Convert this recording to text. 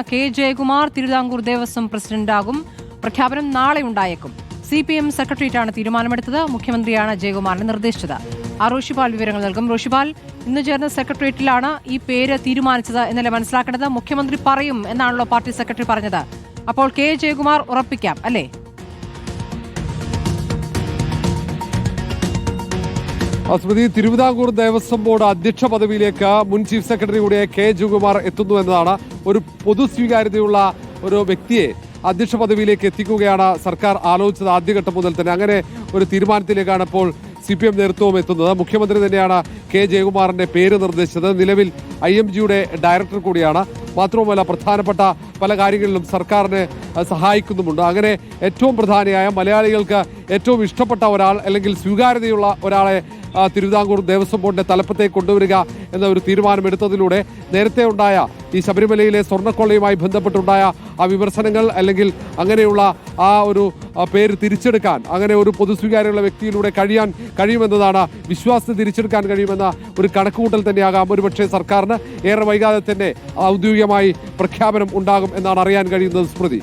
K. Jayakumar Thiruvithamkoor Devaswom പ്രസിഡന്റാകും. പ്രഖ്യാപനം നാളെ ഉണ്ടായേക്കും. സി പി എം സെക്രട്ടേറിയറ്റാണ് തീരുമാനമെടുത്തത്. മുഖ്യമന്ത്രിയാണ് ജയകുമാറിനെ നിർദ്ദേശിച്ചത്. ആ റോഷിപാൽ വിവരങ്ങൾ നൽകും. റോഷിപാൽ ഇന്ന് ചേർന്ന സെക്രട്ടേറിയറ്റിലാണ് ഈ പേര് തീരുമാനിച്ചത് എന്നല്ലേ മനസ്സിലാക്കേണ്ടത്? മുഖ്യമന്ത്രി പറയും എന്നാണല്ലോ പാർട്ടി സെക്രട്ടറി പറഞ്ഞത്. അപ്പോൾ കെ. ജയകുമാർ ഉറപ്പിക്കാം അല്ലേ? സ്മൃതി തിരുവിതാംകൂർ ദേവസ്വം ബോർഡ് അധ്യക്ഷ പദവിയിലേക്ക് മുൻ ചീഫ് സെക്രട്ടറി കൂടിയ കെ ജുകുമാർ എത്തുന്നു എന്നതാണ് ഒരു പൊതു സ്വീകാര്യതയുള്ള ഒരു വ്യക്തിയെ അധ്യക്ഷ പദവിയിലേക്ക് എത്തിക്കുകയാണ് സർക്കാർ ആലോചിച്ചത് ആദ്യഘട്ടം മുതൽ തന്നെ. അങ്ങനെ ഒരു തീരുമാനത്തിലേക്കാണ് ഇപ്പോൾ സി പി എം നേതൃത്വവും എത്തുന്നത്. മുഖ്യമന്ത്രി തന്നെയാണ് കെ ജയകുമാറിന്റെ പേര് നിർദ്ദേശിച്ചത്. നിലവിൽ ഐ എം ജിയുടെ ഡയറക്ടർ കൂടിയാണ്. മാത്രവുമല്ല പ്രധാനപ്പെട്ട പല കാര്യങ്ങളിലും സർക്കാരിനെ സഹായിക്കുന്നുമുണ്ട്. അങ്ങനെ ഏറ്റവും പ്രധാനിയായ മലയാളികൾക്ക് ഏറ്റവും ഇഷ്ടപ്പെട്ട ഒരാൾ അല്ലെങ്കിൽ സ്വീകാര്യതയുള്ള ഒരാളെ തിരുവിതാംകൂർ ദേവസ്വം ബോർഡിന്റെ തലപ്പത്തേക്ക് കൊണ്ടുവരിക എന്ന ഒരു തീരുമാനമെടുത്തതിലൂടെ നേരത്തെ ഉണ്ടായ ഈ ശബരിമലയിലെ സ്വർണക്കൊള്ളയുമായി ബന്ധപ്പെട്ടുണ്ടായ ആ വിമർശനങ്ങൾ അല്ലെങ്കിൽ അങ്ങനെയുള്ള ആ ഒരു പേര് തിരിച്ചെടുക്കാൻ അങ്ങനെ ഒരു പൊതു സ്വീകാര്യമുള്ള വ്യക്തിയിലൂടെ കഴിയാൻ കഴിയുമെന്നതാണ് വിശ്വാസത്തെ തിരിച്ചെടുക്കാൻ കഴിയുമെന്ന ഒരു കണക്കുകൂട്ടൽ തന്നെയാകാം. ഒരുപക്ഷെ സർക്കാരിന് ഏറെ വൈകാതെ തന്നെ ഔദ്യോഗികമായി പ്രഖ്യാപനം ഉണ്ടാകും എന്നാണ് അറിയാൻ കഴിയുന്നത് സ്മൃതി.